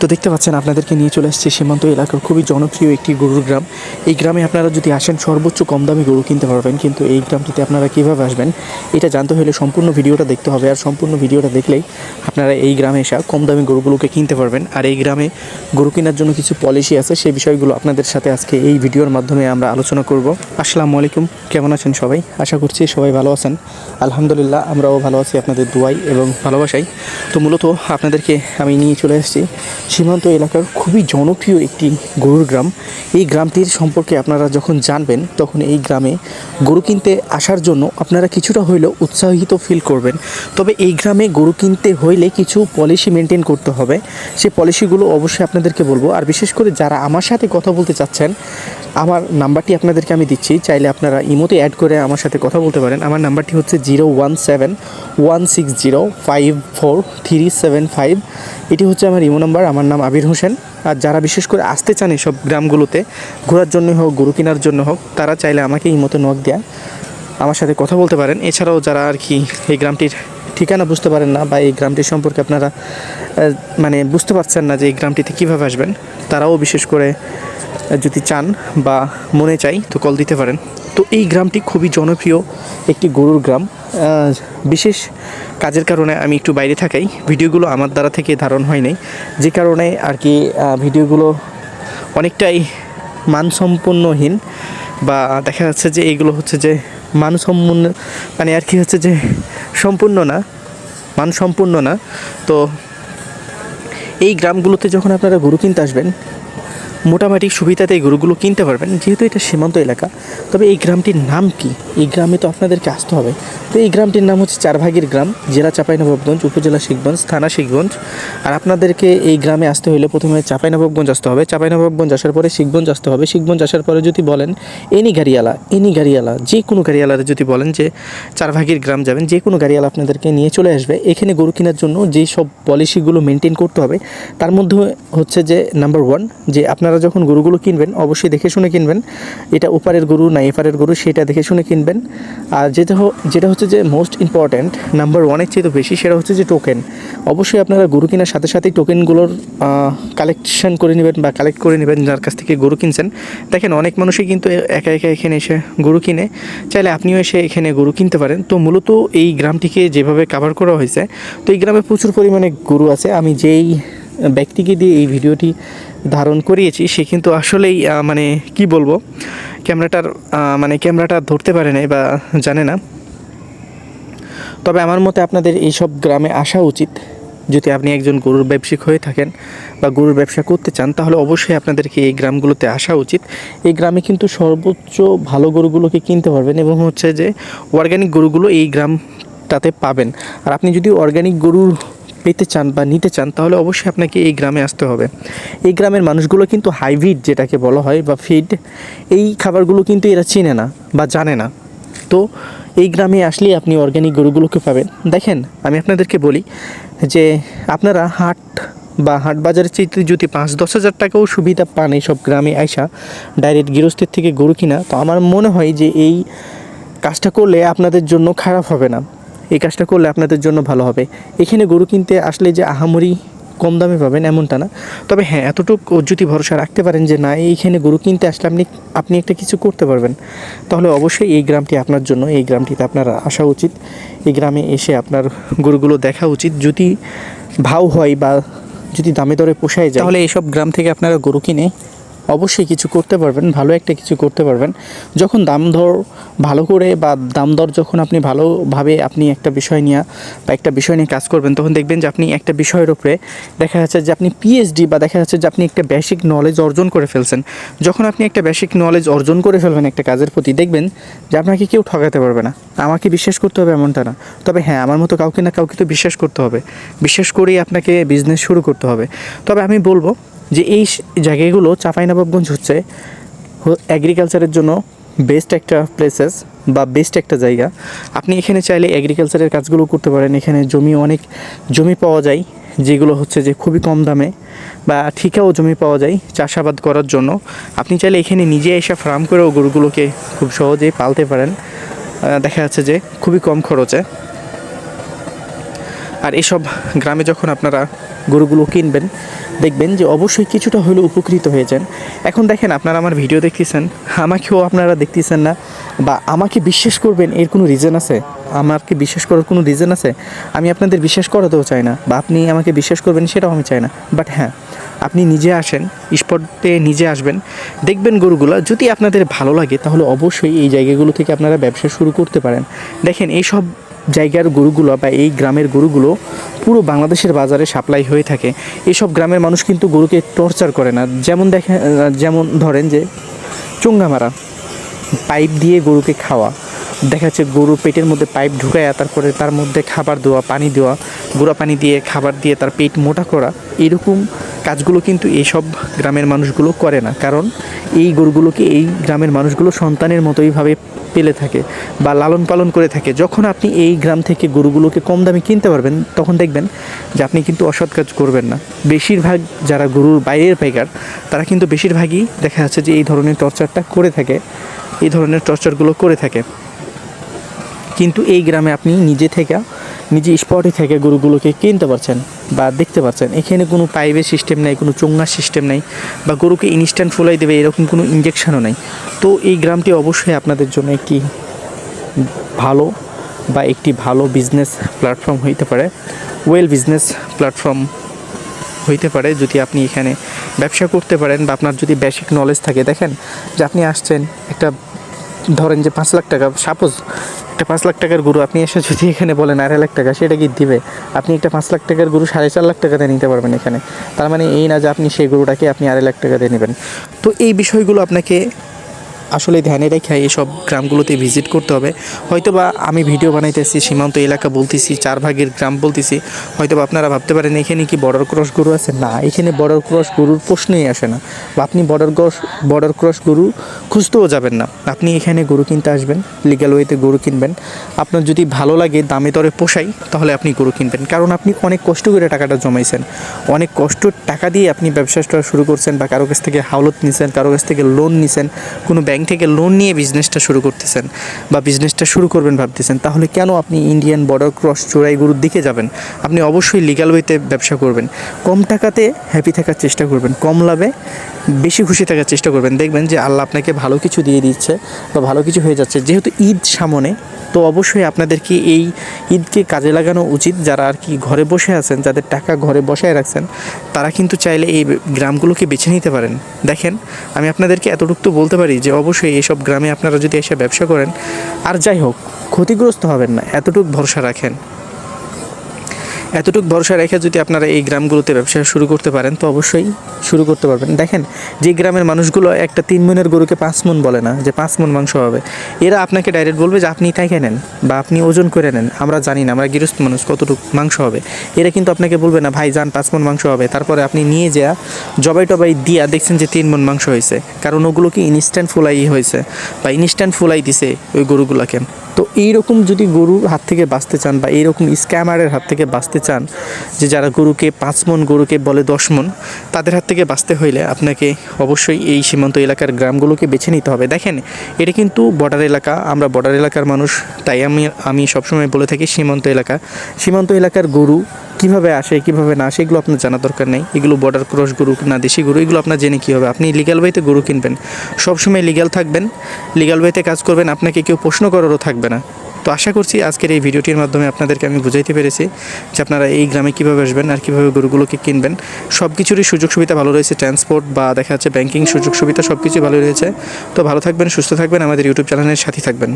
তো দেখতে পাচ্ছেন, আপনাদেরকে নিয়ে চলে আসছে সীমান্ত এলাকার খুবই জনপ্রিয় একটি গরুর গ্রাম। এই গ্রামে আপনারা যদি আসেন, সর্বোচ্চ কম দামি গরু কিনতে পারবেন। কিন্তু এই গ্রামটিতে আপনারা কীভাবে আসবেন, এটা জানতে হলে সম্পূর্ণ ভিডিওটা দেখতে হবে। আর সম্পূর্ণ ভিডিওটা দেখলেই আপনারা এই গ্রামে এসে কম দামি গরুগুলোকে কিনতে পারবেন। আর এই গ্রামে গরু কেনার জন্য কিছু পলিসি আছে, সেই বিষয়গুলো আপনাদের সাথে আজকে এই ভিডিওর মাধ্যমে আমরা আলোচনা করব। আসসালামু আলাইকুম, কেমন আছেন সবাই? আশা করছি সবাই ভালো আছেন। আলহামদুলিল্লাহ, আমরাও ভালো আছি আপনাদের দুয়াই এবং ভালোবাসাই তো মূলত আপনাদেরকে আমি নিয়ে চলে এসেছি সীমান্ত এলাকার খুবই জনপ্রিয় একটি গরুর গ্রাম। এই গ্রামটির সম্পর্কে আপনারা যখন জানবেন, তখন এই গ্রামে গরু কিনতে আসার জন্য আপনারা কিছুটা হইলেও উৎসাহিত ফিল করবেন। তবে এই গ্রামে গরু কিনতে হইলে কিছু পলিসি মেনটেন করতে হবে। সেই পলিসিগুলো অবশ্যই আপনাদেরকে বলব। আর বিশেষ করে যারা আমার সাথে কথা বলতে চাচ্ছেন, আমার নাম্বারটি আপনাদেরকে আমি দিচ্ছি। চাইলে আপনারা ইমোতে অ্যাড করে আমার সাথে কথা বলতে পারেন। আমার নাম্বারটি হচ্ছে zero one seven one six zero five four three seven five এটি হচ্ছে আমার ইমো নাম্বার। আমার নাম আবির হোসেন। আর যারা বিশেষ করে আসতে চান এসব গ্রামগুলোতে, ঘোরার জন্য হোক, গরু কেনার জন্য হোক, তারা চাইলে আমাকে এই মতো নখ দেয়া। আমার সাথে কথা বলতে পারেন। এছাড়াও যারা আর কি এই গ্রামটির ঠিকানা বুঝতে পারেন না বা এই গ্রামটির সম্পর্কে আপনারা মানে বুঝতে পারছেন না যে এই গ্রামটিতে কীভাবে আসবেন, তারাও বিশেষ করে যদি চান বা মনে চাই, তো কল দিতে পারেন। তো এই গ্রামটি খুবই জনপ্রিয়, একটি গরুর গ্রাম। বিশেষ কাজের কারণে আমি একটু বাইরে থাকাই। ভিডিওগুলো আমার দ্বারা থেকে ধারণ হয় নাই। যে কারণে আর কি ভিডিওগুলো অনেকটাই মানসম্পন্নহীন বা দেখা যাচ্ছে যে এইগুলো হচ্ছে যে মানসম্পন্ন মানে আর কি হচ্ছে যে সম্পূর্ণ না মানসম্পূর্ণ না। তো এই গ্রামগুলোতে যখন আপনারা গরু কিনতে আসবেন মোটামুটি সুবিধাতে এই গরুগুলো কিনতে পারবেন, যেহেতু এটা সীমান্ত এলাকা। তবে এই গ্রামটির নাম কি? এই গ্রামে তো আপনাদেরকে আসতে হবে। তো এই গ্রামটির নাম হচ্ছে চারভাগের গ্রাম, জেলা চাঁপাইনবাবগঞ্জ, উপজেলা শিখগঞ্জ, থানা শিখগঞ্জ। আর আপনাদেরকে এই গ্রামে আসতে হলে প্রথমে চাঁপাইনবাবগঞ্জ আসতে হবে। চাঁপাইনবাবগঞ্জ আসার পরে শিখগঞ্জ আসতে হবে। শিখগঞ্জ আসার পরে যদি বলেন এনি গাড়িওয়ালা এনি গাড়িওয়ালা, যে কোনো গাড়িওয়ালারা যদি বলেন যে চারভাগের গ্রাম যাবেন, যে কোনো গাড়িওয়ালা আপনাদেরকে নিয়ে চলে আসবে। এখানে গরু কেনার জন্য যেই সব পলিসিগুলো মেনটেন করতে হবে, তার মধ্যে হচ্ছে যে নাম্বার ওয়ান যে আপনারা যখন গরুগুলো কিনবেন, অবশ্যই দেখে শুনে কিনবেন। এটা ওপারের গরু না এপারের গরু, সেটা দেখে শুনে কিনবেন। আর যেটা যেটা হচ্ছে যে মোস্ট ইম্পর্ট্যান্ট নাম্বার ওয়ানের চেয়ে তো বেশি, সেটা হচ্ছে যে টোকেন অবশ্যই আপনারা গরু কেনার সাথে সাথেই টোকেনগুলোর কালেকশন করে নেবেন বা কালেক্ট করে নেবেন, যার কাছ থেকে গরু কিনছেন। দেখেন, অনেক মানুষই কিন্তু একা একা এখানে এসে গরু কিনে। চাইলে আপনিও এসে এখানে গরু কিনতে পারেন। তো মূলত এই গ্রামটিকে যেভাবে কাভার করা হয়েছে, তো এই গ্রামে প্রচুর পরিমাণে গরু আছে। আমি যেই ব্যক্তিকে দিয়ে এই ভিডিওটি ধারণ করিয়েছি, সে কিন্তু আসলেই মানে কি বলব, ক্যামেরাটার মানে ক্যামেরাটা ধরতে পারে নাই বা জানে না। তবে আমার মতে আপনাদের এইসব গ্রামে আসা উচিত। যদি আপনি একজন গরুর ব্যবসায়িক হয়ে থাকেন বা গরুর ব্যবসা করতে চান, তাহলে অবশ্যই আপনাদেরকে এই গ্রামগুলোতে আসা উচিত। এই গ্রামে কিন্তু সর্বোচ্চ ভালো গরুগুলোকে কিনতে পারবেন এবং হচ্ছে যে অর্গানিক গরুগুলো এই গ্রামটাতে পাবেন। আর আপনি যদি অর্গানিক গরুর পেতে চান বা নিতে চান, তাহলে অবশ্যই আপনাকে এই গ্রামে আসতে হবে। এই গ্রামের মানুষগুলো কিন্তু হাইব্রিড যেটাকে বলা হয় বা ফিড, এই খাবারগুলো কিন্তু এরা চিনে না বা জানে না। তো এই গ্রামে আসলে আপনি অর্গ্যানিক গরুগুলোকে পাবেন। দেখেন, আমি আপনাদেরকে বলি যে আপনারা হাট বা হাট বাজারের চাইতে যদি পাঁচ দশ হাজার টাকাও সুবিধা পান এইসব গ্রামে আইসা ডাইরেক্ট গৃহস্থের থেকে গরু কিনা, তো আমার মনে হয় যে এই কাজটা করলে আপনাদের জন্য খারাপ হবে না। এই কাজটা করলে আপনাদের জন্য ভালো হবে। এখানে গরু কিনতে আসলে যে আহামরি কম দামে পাবেন এমনটা না। তবে হ্যাঁ এতটুকু যদি ভরসা রাখতে পারেন যে না, এইখানে গরু কিনতে আসলে আপনি আপনি একটা কিছু করতে পারবেন। তাহলে অবশ্যই এই গ্রামটি আপনার জন্য, এই গ্রামটিতে আপনার আসা উচিত। এই গ্রামে এসে আপনার গরুগুলো দেখা উচিত। যদি ভাও হয় বা যদি দামে দরে পোষায় যায়, তাহলে এইসব গ্রাম থেকে আপনারা গরু কিনে অবশ্যই কিছু করতে পারবেন, ভালো একটা কিছু করতে পারবেন। যখন দাম দর ভালো করে বা দাম দর যখন আপনি ভালোভাবে আপনি একটা বিষয় নিয়ে বা একটা বিষয় নিয়ে কাজ করবেন, তখন দেখবেন যে আপনি একটা বিষয়ের উপরে দেখা যাচ্ছে যে আপনি পিএইচডি বা দেখা যাচ্ছে যে আপনি একটা বেসিক নলেজ অর্জন করে ফেলছেন। যখন আপনি একটা বেসিক নলেজ অর্জন করে ফেলবেন একটা কাজের প্রতি, দেখবেন যে আপনাকে কেউ ঠকাতে পারবে না। আমাকে বিশ্বাস করতে হবে এমনটা না। তবে হ্যাঁ আমার মতো কাউকে না কাউকে তো বিশ্বাস করতে হবে। বিশ্বাস করেই আপনাকে বিজনেস শুরু করতে হবে। তবে আমি বলব যে এই জায়গাগুলো চাঁপাইনবাবগঞ্জ হচ্ছে অ্যাগ্রিকালচারের জন্য বেস্ট একটা প্লেসেস বা বেস্ট একটা জায়গা। আপনি এখানে চাইলে এগ্রিকালচারের কাজগুলো করতে পারেন। এখানে জমি অনেক, জমি পাওয়া যায়, যেগুলো হচ্ছে যে খুবই কম দামে বা ঠিকাও জমি পাওয়া যায় চাষাবাদ করার জন্য। আপনি চাইলে এখানে নিজে এসে ফার্ম করেও গরুগুলোকে খুব সহজেই পালতে পারেন। দেখা যাচ্ছে যে খুবই কম খরচে। আর এসব গ্রামে যখন আপনারা গরুগুলো কিনবেন, দেখবেন যে অবশ্যই কিছুটা হলেও উপকৃত হয়ে যান এখন দেখেন, আপনারা আমার ভিডিও দেখতেছেন, আমাকেও আপনারা দেখতেছেন না, বা আমাকে বিশ্বাস করবেন, এর কোনো রিজন আছে? আমাকে বিশ্বাস করার কোনো রিজন আছে? আমি আপনাদের বিশ্বাস করাতেও চাই না, বা আপনি আমাকে বিশ্বাস করবেন সেটাও আমি চাই না। বাট হ্যাঁ আপনি নিজে আসেন, স্পটে নিজে আসবেন, দেখবেন গরুগুলো, যদি আপনাদের ভালো লাগে, তাহলে অবশ্যই এই জায়গাগুলো থেকে আপনারা ব্যবসা শুরু করতে পারেন। দেখেন এই সব জায়গার গরুগুলো বা এই গ্রামের গরুগুলো পুরো বাংলাদেশের বাজারে সাপ্লাই হয়ে থাকে। এসব গ্রামের মানুষ কিন্তু গরুকে টর্চার করে না। যেমন দেখেন যেমন ধরেন যে চুঙ্গা মারা পাইপ দিয়ে গরুকে খাওয়া। দেখা যাচ্ছে গরুর পেটের মধ্যে পাইপ ঢুকায়া তারপরে তার মধ্যে খাবার দেওয়া, পানি দেওয়া, গুঁড়া পানি দিয়ে খাবার দিয়ে তার পেট মোটা করা, এরকম কাজগুলো কিন্তু এইসব গ্রামের মানুষগুলো করে না। কারণ এই গরুগুলোকে এই গ্রামের মানুষগুলো সন্তানের মতোইভাবে পেলে থাকে বা লালন পালন করে থাকে। যখন আপনি এই গ্রাম থেকে গরুগুলোকে কম দামে কিনতে পারবেন, তখন দেখবেন যে আপনি কিন্তু অসৎ কাজ করবেন না। বেশিরভাগ যারা গরুর বাইরের পাইকার, তারা কিন্তু বেশিরভাগই দেখা যাচ্ছে যে এই ধরনের টর্চারটা করে থাকে, এই ধরনের টর্চারগুলো করে থাকে। কিন্তু এই গ্রামে আপনি নিজে থেকে নিজে স্পটে থেকে গরুগুলোকে কিনতে পারছেন বা দেখতে পাচ্ছেন এখানে কোনো পাইপের সিস্টেম নেই, কোনো চোঙ্গার সিস্টেম নেই বা গরুকে ইনস্ট্যান্ট ফুলাই দেবে, এরকম কোনো ইঞ্জেকশনও নেই। তো এই গ্রামটি অবশ্যই আপনাদের জন্য একটি ভালো বা একটি ভালো বিজনেস প্ল্যাটফর্ম হইতে পারে ওয়েল বিজনেস প্ল্যাটফর্ম হইতে পারে। যদি আপনি এখানে ব্যবসা করতে পারেন বা আপনার যদি বেসিক নলেজ থাকে, দেখেন যে আপনি আসছেন একটা, ধরেন যে পাঁচ লাখ টাকা সাপোজ একটা পাঁচ লাখ টাকার গরু, আপনি এসে যদি এখানে বলেন আড়াই লাখ টাকা, সেটা কি দিবে? আপনি একটা পাঁচ লাখ টাকার গরু সাড়ে চার লাখ টাকাতে নিতে পারবেন এখানে। তার মানে এই না যে আপনি সেই গরুটাকে আপনি আড়াই লাখ টাকাতে নেবেন। তো এই বিষয়গুলো আপনাকে আসলে ধ্যানে রেখে এইসব গ্রামগুলোতে ভিজিট করতে হবে। হয়তো বা আমি ভিডিও বানাইতেছি, সীমান্ত এলাকা বলতেছি চার ভাগের গ্রাম বলতেছি। হয়তো বা আপনারা ভাবতে পারেন, এখানে কি বর্ডার ক্রস গরু আছে? না, এখানে বর্ডার ক্রস গরুর প্রশ্নই আসে না। বা আপনি বর্ডার ক্রস বর্ডার ক্রস গরু খুঁজতেও যাবেন না। আপনি এখানে গরু কিনতে আসবেন লিগ্যাল ওয়েতে গরু কিনবেন। আপনার যদি ভালো লাগে, দামে দরে পোষাই, তাহলে আপনি গরু কিনবেন। কারণ আপনি অনেক কষ্ট করে টাকাটা জমাইছেন। অনেক কষ্ট, টাকা দিয়ে আপনি ব্যবসাটা শুরু করছেন বা কারও কাছ থেকে হাওলত নিছেন, কারও কাছ থেকে লোন নিছেন, কোনো ব্যাংক থেকে লোন নিয়ে বিজনেসটা শুরু করতেছেন বা বিজনেসটা শুরু করবেন ভাবতেছেন, তাহলে কেন আপনি ইন্ডিয়ান বর্ডার ক্রস চোরাই দিকে যাবেন? আপনি অবশ্যই লিগাল ওয়েতে ব্যবসা করবেন। কম টাকাতে হ্যাপি থাকার চেষ্টা করবেন, কম লাভে বেশি খুশি থাকার চেষ্টা করবেন। দেখবেন যে আল্লাহ আপনাকে ভালো কিছু দিয়ে দিচ্ছে বা ভালো কিছু হয়ে যাচ্ছে। যেহেতু ঈদ সামনে, তো অবশ্যই আপনাদেরকে এই ঈদকে কাজে লাগানো উচিত। যারা আর কি ঘরে বসে আছেন, যাদের টাকা ঘরে বসায় রাখছেন, তারা কিন্তু চাইলে এই গ্রামগুলোকে বেছে নিতে পারেন। দেখেন, আমি আপনাদেরকে এতটুকু তো বলতে পারি যে অবশ্যই এইসব গ্রামে আপনারা যদি এসে ব্যবসা করেন, আর যাই হোক, ক্ষতিগ্রস্ত হবেন না, এতটুকু ভরসা রাখেন। এতটুকু ভরসা রেখে যদি আপনারা এই গ্রামগুলোতে ব্যবসা শুরু করতে পারেন, তো অবশ্যই শুরু করতে পারবেন। দেখেন, যে গ্রামের মানুষগুলো একটা তিন মনের গরুকে পাঁচ মন বলে না, যে পাঁচ মন মাংস হবে। এরা আপনাকে ডাইরেক্ট বলবে যে, আপনি তাই নেন বা আপনি ওজন করে নেন, আমরা জানি না, আমরা গৃহস্থ মানুষ, কতটুকু মাংস হবে। এরা কিন্তু আপনাকে বলবে না, ভাই, যান, পাঁচ মন মাংস হবে। তারপরে আপনি নিয়ে যা, জবাই টবাই দিয়া দেখছেন যে তিন মন মাংস হয়েছে। কারণ ওগুলো কি ইনস্ট্যান্ট ফুলাই হয়েছে বা ইনস্ট্যান্ট ফুলাই দিছে ওই গরুগুলোকে। তো এইরকম যদি গরুর হাত থেকে বাঁচতে চান বা এইরকম স্ক্যামারের হাত থেকে বাঁচতে চান যে যারা গরুকে পাঁচ মন, গরুকে বলে দশ মন, তাদের হাত থেকে বাঁচতে হইলে আপনাকে অবশ্যই এই সীমান্ত এলাকার গ্রামগুলোকে বেছে নিতে হবে। দেখেন, এটা কিন্তু বর্ডার এলাকা, আমরা বর্ডার এলাকার মানুষ, তাই আমি আমি সবসময় বলে থাকি সীমান্ত এলাকা। সীমান্ত এলাকার গরু কীভাবে আসে, কীভাবে না আসে, এগুলো আপনার জানা দরকার নেই। এগুলো বর্ডার ক্রস গরু না দেশি গরু, এগুলো আপনার জেনে কী হবে। আপনি লিগাল ওয়েতে গরু কিনবেন। সবসময় লিগাল থাকবেন লিগাল ওয়েতে কাজ করবেন, আপনাকে কেউ প্রশ্ন করারও থাকবে না। তো আশা করছি আজকের এই ভিডিওটির মাধ্যমে আপনাদেরকে আমি বুঝাইতে পেরেছি যে আপনারা এই গ্রামে কীভাবে আসবেন আর কীভাবে গরুগুলোকে কিনবেন। সব কিছুরই সুযোগ সুবিধা ভালো রয়েছে ট্রান্সপোর্ট বা দেখা যাচ্ছে ব্যাংকিং সুযোগ সুবিধা সব কিছুই ভালো রয়েছে। তো ভালো থাকবেন, সুস্থ থাকবেন, আমাদের ইউটিউব চ্যানেলের সাথে থাকবেন।